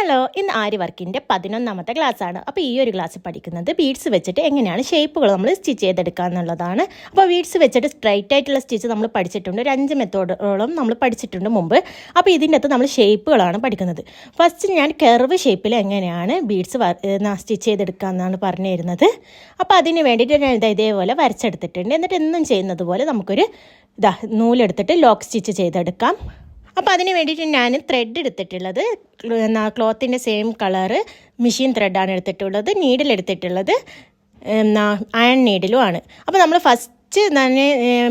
Hello ഇന്ന് ആര്യ വർക്കിന്റെ പതിനൊന്നാമത്തെ ആണ് അപ്പോൾ ഈ ഒരു ക്ലാസ് പഠിക്കുന്നത് ബീഡ്സ് വെച്ചിട്ട് എങ്ങനെയാണ് ഷേപ്പുകൾ നമ്മൾ സ്റ്റിച്ച് ചെയ്തെടുക്കുക എന്നുള്ളതാണ്. അപ്പോൾ ബീഡ്സ് വെച്ചിട്ട് സ്ട്രൈറ്റ് ആയിട്ടുള്ള സ്റ്റിച്ച് നമ്മൾ പഠിച്ചിട്ടുണ്ട്. ഒരു അഞ്ച് മെത്തേഡോളം നമ്മൾ പഠിച്ചിട്ടുണ്ട് മുമ്പ്. അപ്പോൾ ഇതിന്റെ അകത്ത് നമ്മൾ ഷേപ്പുകളാണ് പഠിക്കുന്നത്. ഫസ്റ്റ് ഞാൻ കെർവ് ഷേപ്പിൽ എങ്ങനെയാണ് ബീഡ്സ് സ്റ്റിച്ച് ചെയ്തെടുക്കുക എന്നാണ് പറഞ്ഞു തരുന്നത് അപ്പോൾ അതിന് വേണ്ടിയിട്ട് ഞാൻ ഇതാ ഇതേപോലെ വരച്ചെടുത്തിട്ടുണ്ട്. എന്നിട്ട് എന്നും ചെയ്യുന്നത് പോലെ നമുക്കൊരു ഇതാ നൂലെടുത്തിട്ട് ലോക്ക് സ്റ്റിച്ച് ചെയ്തെടുക്കാം. അപ്പോൾ അതിന് വേണ്ടിയിട്ട് ഞാൻ ത്രെഡ് എടുത്തിട്ടുള്ളത് ക്ലോത്തിന്റെ സെയിം കളറ് മെഷീൻ ത്രെഡാണ് എടുത്തിട്ടുള്ളത് നീഡിൽ എടുത്തിട്ടുള്ളത് അയൺ നീഡിലും ആണ്. അപ്പോൾ നമ്മൾ ഫസ്റ്റ് തന്നെ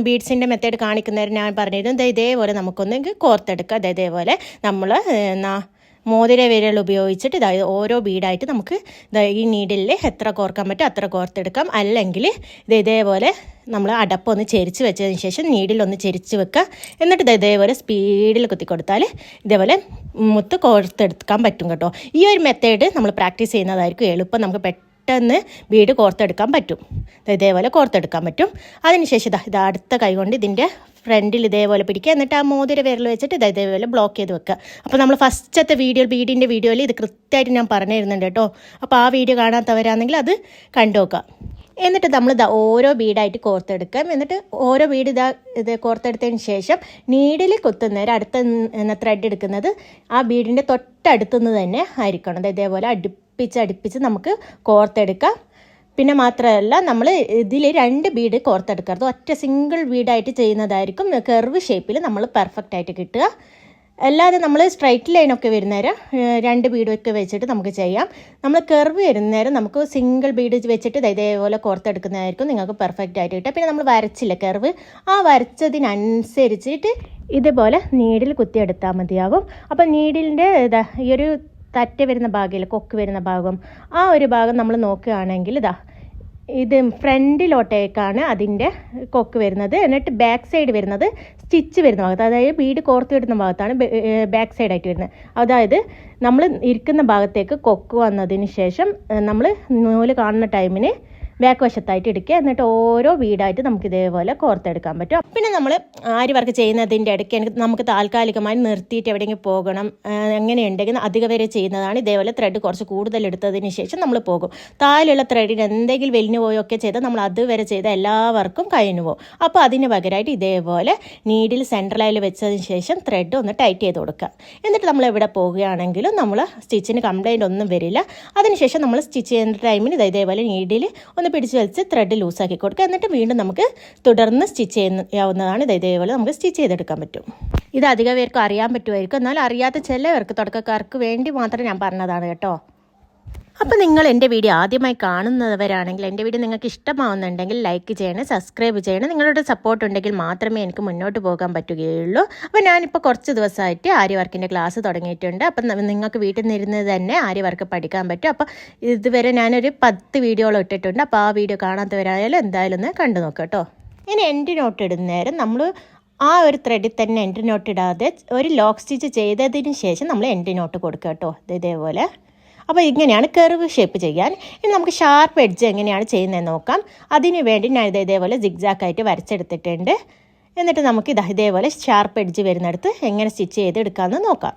ബീഡ്സിന്റെ മെത്തേഡ് കാണിക്കുന്നവർ ഞാൻ പറഞ്ഞിരുന്നു ഇതേപോലെ നമുക്കൊന്ന് കോർത്തെടുക്കുക ദേ ഇതേപോലെ നമ്മൾ മോതിര വിരൽ ഉപയോഗിച്ചിട്ട് ഇതായത് ഓരോ ബീഡായിട്ട് നമുക്ക് ഈ നീഡിലിൽ എത്ര കോർക്കാൻ പറ്റും അത്ര കോർത്തെടുക്കാം. അല്ലെങ്കിൽ ഇത് ഇതേപോലെ നമ്മൾ അടപ്പൊന്ന് ചെരിച്ച് വെച്ചതിന് ശേഷം നീഡിലൊന്ന് ചെരിച്ച് വെക്കുക എന്നിട്ട് ഇത് ഇതേപോലെ സ്പീഡിൽ കുത്തി കൊടുത്താൽ ഇതേപോലെ മുത്ത് കോർത്തെടുക്കാൻ പറ്റും കേട്ടോ. ഈ ഒരു മെത്തേഡ് നമ്മൾ പ്രാക്ടീസ് ചെയ്യുന്നതായിരിക്കും എളുപ്പം. നമുക്ക് പെട്ടെന്ന് ബീഡ് കോർത്തെടുക്കാൻ പറ്റും. ഇതേപോലെ കോർത്തെടുക്കാൻ പറ്റും. അതിനുശേഷം ഇതാ ഇത് അടുത്ത കൈ കൊണ്ട് ഇതിന്റെ ഫ്രണ്ടിൽ ഇതേപോലെ പിടിക്കുക. എന്നിട്ട് ആ മോതിര വിരൽ വെച്ചിട്ട് ഇത് ഇതേപോലെ ബ്ലോക്ക് ചെയ്ത് വെക്കുക. അപ്പോൾ നമ്മൾ ഫസ്റ്റത്തെ വീഡിയോ ബീഡിന്റെ വീഡിയോയിൽ ഇത് കൃത്യമായിട്ട് ഞാൻ പറഞ്ഞു തരുന്നുണ്ട് കേട്ടോ. അപ്പോൾ ആ വീഡിയോ കാണാത്തവരാണെങ്കിൽ അത് കണ്ടു നോക്കുക. എന്നിട്ട് നമ്മൾ ഇതാ ഓരോ ബീഡായിട്ട് കോർത്തെടുക്കാം എന്നിട്ട് ഓരോ ബീഡ് ഇതാ ഇത് കോർത്തെടുത്തതിന് ശേഷം നീഡിൽ കുത്തുന്നേരം അടുത്ത ത്രെഡ് എടുക്കുന്നത് ആ ബീഡിന്റെ തൊട്ടടുത്തുനിന്ന് തന്നെ ആയിരിക്കണം. ഇതേപോലെ അടുപ്പിച്ച് അടുപ്പിച്ച് നമുക്ക് കോർത്തെടുക്കാം. പിന്നെ മാത്രമല്ല നമ്മൾ ഇതിൽ രണ്ട് ബീഡ് കോർത്തെടുക്കരുത്. ഒറ്റ സിംഗിൾ ബീഡായിട്ട് ചെയ്യുന്നതായിരിക്കും. കെർവ് ഷേപ്പിൽ നമ്മൾ പെർഫെക്റ്റ് ആയിട്ട് കിട്ടുക. അല്ലാതെ നമ്മൾ സ്ട്രൈറ്റ് ലൈനൊക്കെ വരുന്നേരം രണ്ട് ബീഡൊക്കെ വെച്ചിട്ട് നമുക്ക് ചെയ്യാം. നമ്മൾ കെർവ് വരുന്നേരം നമുക്ക് സിംഗിൾ ബീഡ് വെച്ചിട്ട് ഇതേപോലെ കോർത്തെടുക്കുന്നതായിരിക്കും നിങ്ങൾക്ക് പെർഫെക്റ്റ് ആയിട്ട് കിട്ടുക. പിന്നെ നമ്മൾ വരച്ചില്ല കെർവ്? ആ വരച്ചതിനനുസരിച്ചിട്ട് ഇതുപോലെ നീഡിൽ കുത്തിയെടുത്താൽ മതിയാകും. അപ്പോൾ നീഡിലിന്റെ ഇതാ ഈ ഒരു തറ്റ വരുന്ന ഭാഗമില്ല കൊക്ക് വരുന്ന ഭാഗം ആ ഒരു ഭാഗം നമ്മൾ നോക്കുകയാണെങ്കിൽ ഇതാ ഇത് ഫ്രണ്ടിലോട്ടേക്കാണ് അതിന്റെ കൊക്ക് വരുന്നത്. എന്നിട്ട് ബാക്ക് സൈഡ് വരുന്നത് സ്റ്റിച്ച് വരുന്ന ഭാഗത്ത് അതായത് ബീഡ് കോർത്ത് വരുന്ന ഭാഗത്താണ് ബാക്ക് സൈഡായിട്ട് വരുന്നത്. അതായത് നമ്മൾ ഇരിക്കുന്ന ഭാഗത്തേക്ക് കൊക്ക് വന്നതിന് ശേഷം നമ്മൾ നൂൽ കാണുന്ന ടൈമിന് ബാക്ക് വശത്തായിട്ട് എടുക്കുക. എന്നിട്ട് ഓരോ വീടായിട്ട് നമുക്ക് ഇതേപോലെ കോർത്തെടുക്കാൻ പറ്റും. പിന്നെ നമ്മൾ ആര് വർക്ക് ചെയ്യുന്നതിന്റെ ഇടയ്ക്ക് നമുക്ക് താൽക്കാലികമായി നിർത്തിയിട്ട് എവിടെയെങ്കിലും പോകണം അങ്ങനെയുണ്ടെങ്കിൽ അധിക വരെ ചെയ്യുന്നതാണ്. ഇതേപോലെ ത്രെഡ് കുറച്ച് കൂടുതൽ എടുത്തതിന് ശേഷം നമ്മൾ പോകും. താഴെയുള്ള ത്രെഡിന് എന്തെങ്കിലും വെലിഞ്ഞു പോയൊക്കെ ചെയ്താൽ നമ്മൾ അതുവരെ ചെയ്ത എല്ലാ വർക്കും കഴിഞ്ഞു പോകും. അപ്പോൾ അതിന് പകരമായിട്ട് ഇതേപോലെ നീഡിൽ സെൻട്രലായി വെച്ചതിന് ശേഷം ത്രെഡ് ഒന്ന് ടൈറ്റ് ചെയ്ത് കൊടുക്കുക. എന്നിട്ട് നമ്മൾ എവിടെ പോവുകയാണെങ്കിലും നമ്മൾ സ്റ്റിച്ചിന് കംപ്ലൈന്റ് ഒന്നും വരില്ല. അതിനുശേഷം നമ്മൾ സ്റ്റിച്ച് ചെയ്യുന്ന ടൈമിൽ ഇത് ഇതേപോലെ നീഡിൽ ഒന്ന് പിടിച്ച് വലിച്ച് ത്രെഡ് ലൂസാക്കി കൊടുക്കുക. എന്നിട്ട് വീണ്ടും നമുക്ക് തുടർന്ന് സ്റ്റിച്ച് ചെയ്യാവുന്നതാണ്. ഇത് ഇതേപോലെ നമുക്ക് സ്റ്റിച്ച് ചെയ്തെടുക്കാൻ പറ്റും. ഇത് അധികം പേർക്കും അറിയാൻ പറ്റുമായിരിക്കും. എന്നാൽ അറിയാത്ത ചിലവർക്ക് തുടക്കക്കാർക്ക് വേണ്ടി മാത്രം ഞാൻ പറഞ്ഞതാണ് കേട്ടോ. അപ്പോൾ നിങ്ങൾ എന്റെ വീഡിയോ ആദ്യമായി കാണുന്നവരാണെങ്കിൽ എന്റെ വീഡിയോ നിങ്ങൾക്ക് ഇഷ്ടമാവുന്നുണ്ടെങ്കിൽ ലൈക്ക് ചെയ്യണം സബ്സ്ക്രൈബ് ചെയ്യണം. നിങ്ങളുടെ സപ്പോർട്ട് ഉണ്ടെങ്കിൽ മാത്രമേ എനിക്ക് മുന്നോട്ട് പോകാൻ പറ്റുകയുള്ളൂ. അപ്പോൾ ഞാനിപ്പോൾ കുറച്ച് ദിവസമായിട്ട് ആര്യ വർക്കിന്റെ ക്ലാസ് തുടങ്ങിയിട്ടുണ്ട്. അപ്പം നിങ്ങൾക്ക് വീട്ടിൽ നിന്നിരുന്ന് തന്നെ ആര്യ വർക്ക് പഠിക്കാൻ പറ്റും. അപ്പോൾ ഇതുവരെ ഞാനൊരു പത്ത് വീഡിയോകൾ ഇട്ടിട്ടുണ്ട്. അപ്പോൾ ആ വീഡിയോ കാണാത്തവരായാലും എന്തായാലും ഒന്ന് കണ്ടു നോക്കാം കേട്ടോ. ഇനി എന്റെ നോട്ട് ഇടുന്നേരം നമ്മൾ ആ ഒരു ത്രെഡിൽ തന്നെ എന്റെ നോട്ട് ഇടാതെ ഒരു ലോക്ക് സ്റ്റിച്ച് ചെയ്തതിന് ശേഷം നമ്മൾ എന്റെ നോട്ട് കൊടുക്കുക കേട്ടോ. ഇതേപോലെ. അപ്പോൾ ഇങ്ങനെയാണ് കർവ് ഷേപ്പ് ചെയ്യാൻ. ഇനി നമുക്ക് ഷാർപ്പ് എഡ്ജ് എങ്ങനെയാണ് ചെയ്യുന്നതെന്ന് നോക്കാം. അതിന് വേണ്ടി ഞാൻ ഇത് ഇതേപോലെ സിഗ്സാക്കായിട്ട് വരച്ചെടുത്തിട്ടുണ്ട്. എന്നിട്ട് നമുക്ക് ഇതാ ഇതേപോലെ ഷാർപ്പ് എഡ്ജ് വരുന്നിടത്ത് എങ്ങനെ സ്റ്റിച്ച് ചെയ്തെടുക്കാമെന്ന് നോക്കാം.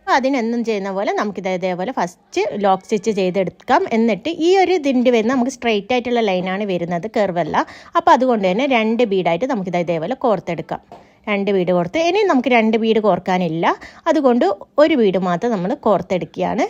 അപ്പോൾ അതിനെന്നും ചെയ്യുന്ന പോലെ നമുക്കിത് ഇതേപോലെ ഫസ്റ്റ് ലോക്ക് സ്റ്റിച്ച് ചെയ്തെടുക്കാം. എന്നിട്ട് ഈ ഒരു ഇതിന്റെ വരുന്ന നമുക്ക് സ്ട്രെയിറ്റ് ആയിട്ടുള്ള ലൈനാണ് വരുന്നത് കർവല്ല അപ്പോൾ അതുകൊണ്ട് തന്നെ രണ്ട് ബീഡായിട്ട് നമുക്കിത് ഇതേപോലെ കോർത്തെടുക്കാം. രണ്ട് വീട് കോർത്ത്. ഇനി നമുക്ക് രണ്ട് വീട് കോർക്കാനില്ല. അതുകൊണ്ട് ഒരു വീട് മാത്രം നമ്മൾ കോർത്തെടുക്കുകയാണ്.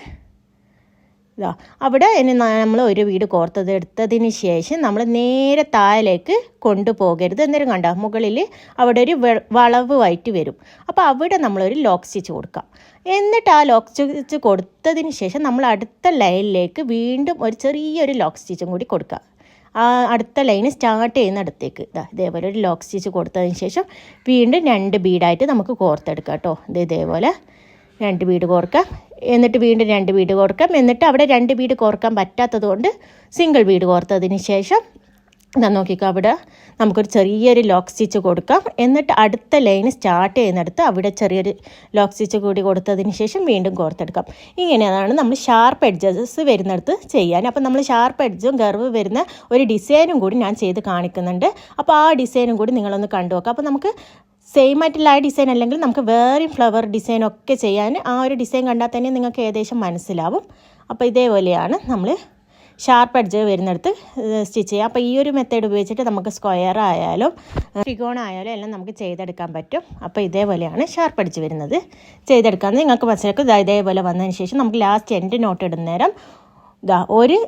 ഇതാ അവിടെ ഇനി നമ്മൾ ഒരു വീട് കോർത്തത് എടുത്തതിന് ശേഷം നമ്മൾ നേരെ താഴേക്ക് കൊണ്ടുപോകരുത്. എന്നൊരു കണ്ട മുകളിൽ അവിടെ ഒരു വളവ് വയറ്റ് വരും. അപ്പോൾ അവിടെ നമ്മളൊരു ലോക്ക് സ്റ്റിച്ച് കൊടുക്കാം. എന്നിട്ട് ആ ലോക്ക് സ്റ്റിച്ച് കൊടുത്തതിന് ശേഷം നമ്മൾ അടുത്ത ലൈനിലേക്ക് വീണ്ടും ഒരു ചെറിയൊരു ലോക്ക് സ്റ്റിച്ചും കൂടി കൊടുക്കുക ആ അടുത്ത ലൈൻ സ്റ്റാർട്ട് ചെയ്യുന്ന അടുത്തേക്ക് ഇതാ ഇതേപോലെ ഒരു ലോക്ക് സ്റ്റിച്ച് കൊടുത്തതിന് ശേഷം വീണ്ടും രണ്ട് ബീഡായിട്ട് നമുക്ക് കോർത്തെടുക്കാം കേട്ടോ. ഇത് ഇതേപോലെ രണ്ട് വീട് കോർക്കാം. എന്നിട്ട് വീണ്ടും രണ്ട് വീട് കോർക്കാം. എന്നിട്ട് അവിടെ രണ്ട് വീട് കോർക്കാൻ പറ്റാത്തത് കൊണ്ട് സിംഗിൾ വീട് കോർത്തതിന് ശേഷം ഇതാ നോക്കിക്കോ അവിടെ നമുക്കൊരു ചെറിയൊരു ലോക്ക് സ്റ്റിച്ച് കൊടുക്കാം. എന്നിട്ട് അടുത്ത ലൈൻ സ്റ്റാർട്ട് ചെയ്യുന്നിടത്ത് അവിടെ ചെറിയൊരു ലോക്ക് സ്റ്റിച്ച് കൂടി കൊടുത്തതിന് ശേഷം വീണ്ടും കോർത്തെടുക്കാം. ഇങ്ങനെയാണ് നമ്മൾ ഷാർപ്പ് എഡ്ജസ് വരുന്നിടത്ത് ചെയ്യാൻ. അപ്പം നമ്മൾ ഷാർപ്പ് എഡ്ജും ഗർവ് വരുന്ന ഒരു ഡിസൈനും കൂടി ഞാൻ ചെയ്ത് കാണിക്കുന്നുണ്ട്. അപ്പോൾ ആ ഡിസൈനും കൂടി നിങ്ങളൊന്ന് കണ്ടു നോക്കാം അപ്പോൾ നമുക്ക് സെയിം ആയിട്ടുള്ള ആ ഡിസൈൻ അല്ലെങ്കിൽ നമുക്ക് വേറെയും ഫ്ലവർ ഡിസൈൻ ഒക്കെ ചെയ്യാൻ ആ ഒരു ഡിസൈൻ കണ്ടാൽ തന്നെ നിങ്ങൾക്ക് ഏകദേശം മനസ്സിലാവും. അപ്പോൾ ഇതേപോലെയാണ് നമ്മൾ ഷാർപ്പ് അഡ്ജ് വരുന്നിടത്ത് സ്റ്റിച്ച് ചെയ്യുക. അപ്പോൾ ഈ ഒരു മെത്തേഡ് ഉപയോഗിച്ചിട്ട് നമുക്ക് സ്ക്വയർ ആയാലും ത്രികോണം ആയാലും എല്ലാം നമുക്ക് ചെയ്തെടുക്കാൻ പറ്റും. അപ്പോൾ ഇതേപോലെയാണ് ഷാർപ്പ് അടിച്ച് വരുന്നത്. ചെയ്തെടുക്കാമെന്ന് നിങ്ങൾക്ക് മനസ്സിലാക്കും. ഇതേപോലെ വന്നതിന് ശേഷം നമുക്ക് ലാസ്റ്റ് എൻഡ് നോട്ട് ഇടുന്ന നേരം ദാ ഒരു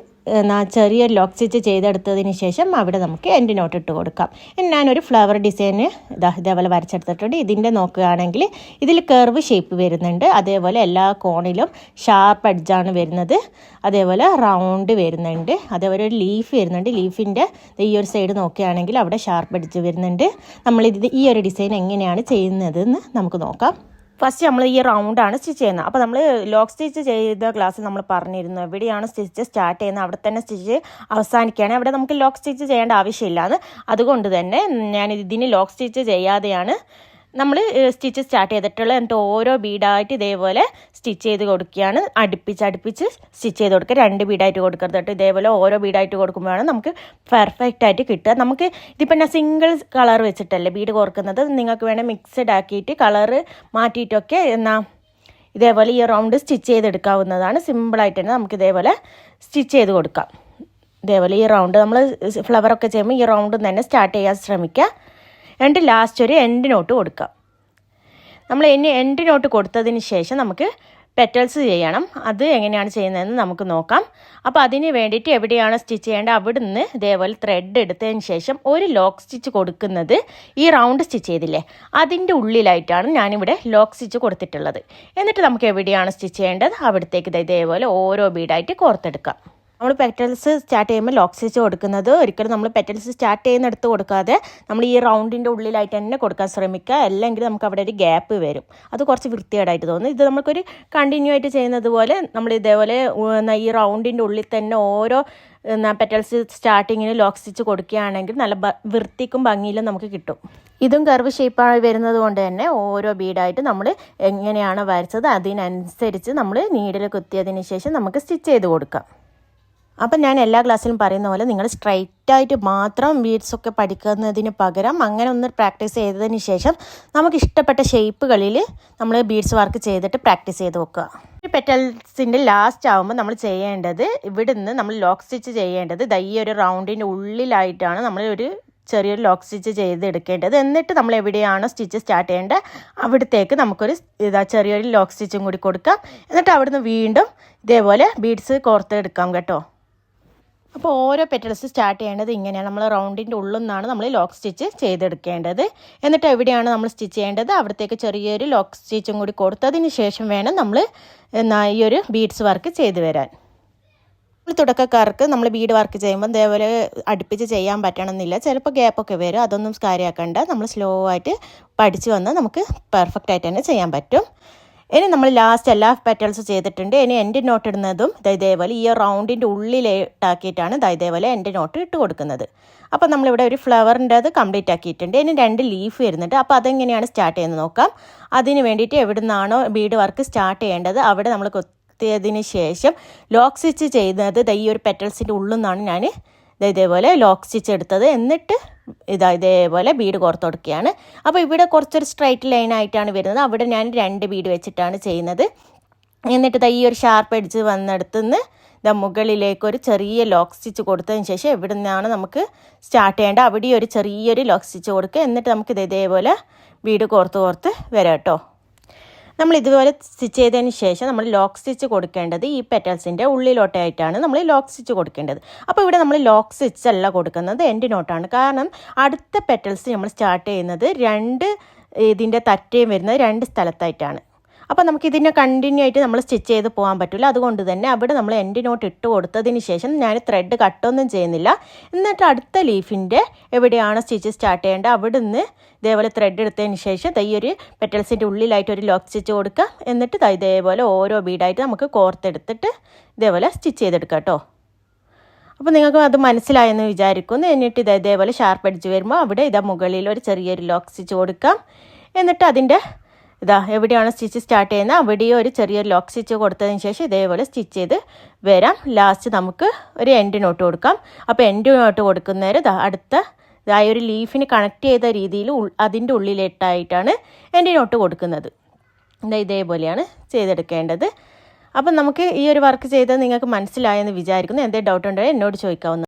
ചെറിയ ലോക്ക് സ്റ്റിച്ച് ചെയ്തെടുത്തതിന് ശേഷം അവിടെ നമുക്ക് എൻഡ് നോട്ട് ഇട്ട് കൊടുക്കാം. ഇനി ഞാനൊരു ഫ്ലവർ ഡിസൈന് ഇതാ ഇതേപോലെ വരച്ചെടുത്തിട്ടുണ്ട്. ഇതിന്റെ നോക്കുകയാണെങ്കിൽ ഇതിൽ കർവ് ഷേപ്പ് വരുന്നുണ്ട്. അതേപോലെ എല്ലാ കോണിലും ഷാർപ്പ് അഡ്ജാണ് വരുന്നത്. അതേപോലെ റൗണ്ട് വരുന്നുണ്ട്. അതേപോലെ ഒരു ലീഫ് വരുന്നുണ്ട്. ലീഫിന്റെ ഈ ഒരു സൈഡ് നോക്കുകയാണെങ്കിൽ അവിടെ ഷാർപ്പ് എഡ്ജ് വരുന്നുണ്ട്. നമ്മളിത് ഈ ഒരു ഡിസൈൻ എങ്ങനെയാണ് ചെയ്യുന്നതെന്ന് നമുക്ക് നോക്കാം. ഫസ്റ്റ് നമ്മൾ ഈ റൗണ്ടാണ് സ്റ്റിച്ച് ചെയ്യുന്നത്. അപ്പോൾ നമ്മൾ ലോക്ക് സ്റ്റിച്ച് ചെയ്ത ക്ലാസ്സിൽ നമ്മൾ പറഞ്ഞിരുന്നു. എവിടെയാണ് സ്റ്റിച്ച് സ്റ്റാർട്ട് ചെയ്യുന്നത്? അവിടെ തന്നെ സ്റ്റിച്ച് അവസാനിക്കുകയാണ്. അവിടെ നമുക്ക് ലോക്ക് സ്റ്റിച്ച് ചെയ്യേണ്ട ആവശ്യമില്ലാന്ന് അതുകൊണ്ട് തന്നെ ഞാൻ ഇതിന് ലോക്ക് സ്റ്റിച്ച് ചെയ്യാതെയാണ് നമ്മൾ സ്റ്റിച്ച് സ്റ്റാർട്ട് ചെയ്തിട്ടുള്ള എന്നിട്ട് ഓരോ ബീഡായിട്ട് ഇതേപോലെ സ്റ്റിച്ച് ചെയ്ത് കൊടുക്കുകയാണ്. അടുപ്പിച്ച് അടുപ്പിച്ച് സ്റ്റിച്ച് ചെയ്ത് കൊടുക്കുക. രണ്ട് ബീഡായിട്ട് കൊടുക്കരുത് കേട്ടോ. ഇതേപോലെ ഓരോ ബീഡായിട്ട് കൊടുക്കുമ്പോഴാണ് നമുക്ക് പെർഫെക്റ്റ് ആയിട്ട് കിട്ടുക. നമുക്ക് ഇതിപ്പോൾ ഞാൻ സിംഗിൾ കളർ വെച്ചിട്ടല്ലേ ബീഡ് കോർക്കുന്നത്. നിങ്ങൾക്ക് വേണേൽ മിക്സഡ് ആക്കിയിട്ട് കളറ് മാറ്റിയിട്ടൊക്കെ എന്നാൽ ഇതേപോലെ ഈ റൗണ്ട് സ്റ്റിച്ച് ചെയ്തെടുക്കാവുന്നതാണ്. സിമ്പിളായിട്ട് തന്നെ നമുക്ക് ഇതേപോലെ സ്റ്റിച്ച് ചെയ്ത് കൊടുക്കാം. ഇതേപോലെ ഈ റൗണ്ട് നമ്മൾ ഫ്ലവറൊക്കെ ചെയ്യുമ്പോൾ ഈ റൗണ്ട് തന്നെ സ്റ്റാർട്ട് ചെയ്യാൻ ശ്രമിക്കുക. എന്നിട്ട് ലാസ്റ്റ് ഒരു എൻഡ് നോട്ട് കൊടുക്കുക നമ്മൾ ഇനി എൻഡ് നോട്ട് കൊടുത്തതിന് ശേഷം നമുക്ക് പെറ്റൽസ് ചെയ്യണം. അത് എങ്ങനെയാണ് ചെയ്യുന്നതെന്ന് നമുക്ക് നോക്കാം. അപ്പോൾ അതിന് വേണ്ടിയിട്ട് എവിടെയാണ് സ്റ്റിച്ച് ചെയ്യേണ്ടത്? അവിടുന്ന് ഇതേപോലെ ത്രെഡ് എടുത്തതിന് ശേഷം ഒരു ലോക്ക് സ്റ്റിച്ച് കൊടുക്കുന്നത് ഈ റൗണ്ട് സ്റ്റിച്ച് ചെയ്തില്ലേ? അതിന്റെ ഉള്ളിലായിട്ടാണ് ഞാനിവിടെ ലോക്ക് സ്റ്റിച്ച് കൊടുത്തിട്ടുള്ളത്. എന്നിട്ട് നമുക്ക് എവിടെയാണ് സ്റ്റിച്ച് ചെയ്യേണ്ടത്? അവിടത്തേക്ക് ഇതേപോലെ ഓരോ ബീഡായിട്ട് കോർത്തെടുക്കാം. നമ്മൾ പെറ്റൽസ് സ്റ്റാർട്ട് ചെയ്യുമ്പോൾ ലോക്ക് സ്റ്റിച്ച് കൊടുക്കുന്നത് ഒരിക്കലും നമ്മൾ പെറ്റൽസ് സ്റ്റാർട്ട് ചെയ്യുന്നിടത്ത് കൊടുക്കാതെ നമ്മൾ ഈ റൗണ്ടിന്റെ ഉള്ളിലായിട്ട് തന്നെ കൊടുക്കാൻ ശ്രമിക്കുക. അല്ലെങ്കിൽ നമുക്ക് അവിടെ ഒരു ഗ്യാപ്പ് വരും. അത് കുറച്ച് വൃത്തികേടായിട്ട് തോന്നും. ഇത് നമുക്കൊരു കണ്ടിന്യൂ ആയിട്ട് ചെയ്യുന്നത് പോലെ നമ്മൾ ഇതേപോലെ ഈ റൗണ്ടിന്റെ ഉള്ളിൽ തന്നെ ഓരോ പെറ്റൽസ് സ്റ്റാർട്ടിങ്ങിന് ലോക്ക് സ്റ്റിച്ച് കൊടുക്കുകയാണെങ്കിൽ നല്ല വൃത്തിക്കും ഭംഗിയിലും നമുക്ക് കിട്ടും. ഇതും കർവ് ഷേപ്പായി വരുന്നത് കൊണ്ട് തന്നെ ഓരോ ബീഡായിട്ട് നമ്മൾ എങ്ങനെയാണ് വരച്ചത് അതിനനുസരിച്ച് നമ്മൾ നീഡിൽ കുത്തിയതിന് ശേഷം നമുക്ക് സ്റ്റിച്ച് ചെയ്ത് കൊടുക്കാം. അപ്പം ഞാൻ എല്ലാ ക്ലാസ്സിലും പറയുന്ന പോലെ നിങ്ങൾ സ്ട്രൈറ്റ് ആയിട്ട് മാത്രം ബീഡ്സ് ഒക്കെ പഠിക്കുന്നതിന് പകരം അങ്ങനെ ഒന്ന് പ്രാക്ടീസ് ചെയ്തതിന് ശേഷം നമുക്ക് ഇഷ്ടപ്പെട്ട ഷേപ്പുകളിൽ നമ്മൾ ബീഡ്സ് വർക്ക് ചെയ്തിട്ട് പ്രാക്ടീസ് ചെയ്ത് നോക്കുക ഈ പെറ്റൽസിന്റെ ലാസ്റ്റ് ആകുമ്പോൾ നമ്മൾ ചെയ്യേണ്ടത് ഇവിടുന്ന് നമ്മൾ ലോക്ക് സ്റ്റിച്ച് ചെയ്യേണ്ടത് ദാ ഒരു റൗണ്ടിന്റെ ഉള്ളിലായിട്ടാണ് നമ്മൾ ഒരു ചെറിയൊരു ലോക്ക് സ്റ്റിച്ച് ചെയ്തെടുക്കേണ്ടത്. എന്നിട്ട് നമ്മൾ എവിടെയാണോ സ്റ്റിച്ച് സ്റ്റാർട്ട് ചെയ്യേണ്ടത് അവിടത്തേക്ക് നമുക്കൊരു ഇതാ ചെറിയൊരു ലോക്ക് സ്റ്റിച്ചും കൂടി കൊടുക്കാം. എന്നിട്ട് അവിടുന്ന് വീണ്ടും ഇതേപോലെ ബീഡ്സ് കോർത്തെടുക്കാം കേട്ടോ. അപ്പോൾ ഓരോ പെറ്റൽസ് സ്റ്റാർട്ട് ചെയ്യേണ്ടത് ഇങ്ങനെയാണ്. നമ്മൾ റൗണ്ടിന്റെ ഉള്ളിൽ നിന്നാണ് നമ്മൾ ലോക്ക് സ്റ്റിച്ച് ചെയ്തെടുക്കേണ്ടത്. എന്നിട്ട് എവിടെയാണ് നമ്മൾ സ്റ്റിച്ച് ചെയ്യേണ്ടത്? അവിടത്തേക്ക് ചെറിയൊരു ലോക്ക് സ്റ്റിച്ചും കൂടി കൊടുത്തതിന് ശേഷം വേണം നമ്മൾ ഈ ഒരു ബീഡ്സ് വർക്ക് ചെയ്തു വരാൻ. തുടക്കക്കാർക്ക് നമ്മൾ ബീഡ് വർക്ക് ചെയ്യുമ്പോൾ ഇതേപോലെ അടുപ്പിച്ച് ചെയ്യാൻ പറ്റണമെന്നില്ല. ചിലപ്പോൾ ഗ്യാപ്പൊക്കെ വരും. അതൊന്നും കാര്യമാക്കണ്ട നമ്മൾ സ്ലോ ആയിട്ട് പഠിച്ചു വന്നാൽ നമുക്ക് പെർഫെക്റ്റ് ആയിട്ട് തന്നെ ചെയ്യാൻ പറ്റും. ഇനി നമ്മൾ ലാസ്റ്റ് എല്ലാ പെറ്റൽസ് ചെയ്തിട്ടുണ്ട്. ഇനി എന്റെ നോട്ട് ഇടുന്നതും ഇതേപോലെ ഈ റൗണ്ടിന്റെ ഉള്ളിലേട്ടാക്കിയിട്ടാണ് ദാ ഇതേപോലെ എന്റെ നോട്ട് ഇട്ട് കൊടുക്കുന്നത്. അപ്പോൾ നമ്മളിവിടെ ഒരു ഫ്ലവറിന്റെ അത് കംപ്ലീറ്റ് ആക്കിയിട്ടുണ്ട്. ഇനി രണ്ട് ലീഫ് വരുന്നുണ്ട്. അപ്പോൾ അതെങ്ങനെയാണ് സ്റ്റാർട്ട് ചെയ്യുന്നത് നോക്കാം. അതിന് വേണ്ടിയിട്ട് എവിടെ നിന്നാണോ ബീഡ് വർക്ക് സ്റ്റാർട്ട് ചെയ്യേണ്ടത് അവിടെ നമ്മൾ കൊത്തിയതിന് ശേഷം ലോക്ക് സ്റ്റിച്ച് ചെയ്യുന്നത് ഈ ഒരു പെറ്റൽസിന്റെ ഉള്ളിൽ നിന്നാണ് ഞാൻ ഇതേപോലെ ലോക്ക് സ്റ്റിച്ച് എടുത്തത് എന്നിട്ട് ഇതാ ഇതേപോലെ ബീഡ് കോർത്ത് കൊടുക്കുകയാണ് അപ്പോൾ ഇവിടെ കുറച്ചൊരു സ്ട്രൈറ്റ് ലൈൻ ആയിട്ടാണ് വരുന്നത്. അവിടെ ഞാൻ രണ്ട് ബീഡ് വെച്ചിട്ടാണ് ചെയ്യുന്നത്. എന്നിട്ട് ഈ ഒരു ഷാർപ്പ് അടിച്ച് വന്നിടത്തുനിന്ന് ഇതാ മുകളിലേക്ക് ഒരു ചെറിയ ലോക്ക് സ്റ്റിച്ച് കൊടുത്തതിന് ശേഷം എവിടെ നിന്നാണ് നമുക്ക് സ്റ്റാർട്ട് ചെയ്യേണ്ടത് അവിടെ ഒരു ചെറിയൊരു ലോക്ക് സ്റ്റിച്ച് കൊടുക്കുക. എന്നിട്ട് നമുക്ക് ഇത് ഇതേപോലെ ബീഡ് കോർത്ത് കോർത്ത് വരാം കേട്ടോ. നമ്മൾ ഇതുപോലെ സ്റ്റിച്ച് ചെയ്തതിന് ശേഷം നമ്മൾ ലോക്ക് സ്റ്റിച്ച് കൊടുക്കേണ്ടത് ഈ പെറ്റൽസിന്റെ ഉള്ളിലോട്ടായിട്ടാണ് നമ്മൾ ലോക്ക് സ്റ്റിച്ച് കൊടുക്കേണ്ടത്. അപ്പോൾ ഇവിടെ നമ്മൾ ലോക്ക് സ്റ്റിച്ച് അല്ല കൊടുക്കുന്നത് എൻഡ് നോട്ടാണ്. കാരണം അടുത്ത പെറ്റൽസ് നമ്മൾ സ്റ്റാർട്ട് ചെയ്യുന്നത് രണ്ട് ഇതിന്റെ തറ്റയും വരുന്നത് രണ്ട് സ്ഥലത്തായിട്ടാണ്. അപ്പോൾ നമുക്ക് ഇതിനെ കണ്ടിന്യൂ ആയിട്ട് നമ്മൾ സ്റ്റിച്ച് ചെയ്ത് പോകാൻ പറ്റില്ല അതുകൊണ്ട് തന്നെ അവിടെ നമ്മൾ എൻഡ് നോട്ട് ഇട്ട് കൊടുത്തതിന് ശേഷം ഞാൻ ത്രെഡ് കട്ടൊന്നും ചെയ്യുന്നില്ല. എന്നിട്ട് അടുത്ത ലീഫിന്റെ എവിടെയാണ് സ്റ്റിച്ച് സ്റ്റാർട്ട് ചെയ്യേണ്ടത്? അവിടെ നിന്ന് ഇതേപോലെ ത്രെഡ് എടുത്തതിന് ശേഷം തൈ ഒരു പെറ്റൽസിന്റെ ഉള്ളിലായിട്ട് ഒരു ലോക്ക് സ്റ്റിച്ച് കൊടുക്കുക എന്നിട്ട് ഇതേപോലെ ഓരോ ബീഡായിട്ട് നമുക്ക് കോർത്തെടുത്തിട്ട് ഇതേപോലെ സ്റ്റിച്ച് ചെയ്തെടുക്കാം കേട്ടോ അപ്പോൾ നിങ്ങൾക്ക് അത് മനസ്സിലായെന്ന് വിചാരിക്കുന്നു. എന്നിട്ട് ഇത് ഇതേപോലെ ഷാർപ്പ് അടിച്ച് വരുമ്പോൾ അവിടെ ഇതാ മുകളിൽ ഒരു ചെറിയൊരു ലോക്ക് സ്റ്റിച്ച് കൊടുക്കാം. എന്നിട്ട് അതിന്റെ ഇതാ എവിടെയാണ് സ്റ്റിച്ച് സ്റ്റാർട്ട് ചെയ്യുന്നത്? അവിടെ ഒരു ചെറിയൊരു ലോക്ക് സ്റ്റിച്ച് കൊടുത്തതിന് ശേഷം ഇതേപോലെ സ്റ്റിച്ച് ചെയ്ത് വരാം. ലാസ്റ്റ് നമുക്ക് ഒരു എൻഡ് നോട്ട് കൊടുക്കാം. അപ്പോൾ എൻഡ് നോട്ട് കൊടുക്കുന്നേരം ഇതാ അടുത്ത ആ ഒരു ലീഫിന് കണക്ട് ചെയ്ത രീതിയിൽ അതിന്റെ ഉള്ളിലിട്ടായിട്ടാണ് എൻഡ് നോട്ട് കൊടുക്കുന്നത്. എന്താ ഇതേപോലെയാണ് ചെയ്തെടുക്കേണ്ടത്. അപ്പം നമുക്ക് ഈ ഒരു വർക്ക് ചെയ്തത് നിങ്ങൾക്ക് മനസ്സിലായെന്ന് വിചാരിക്കുന്നു. എന്തെങ്കിലും ഡൗട്ട് ഉണ്ടെങ്കിൽ എന്നോട് ചോദിക്കാവുന്ന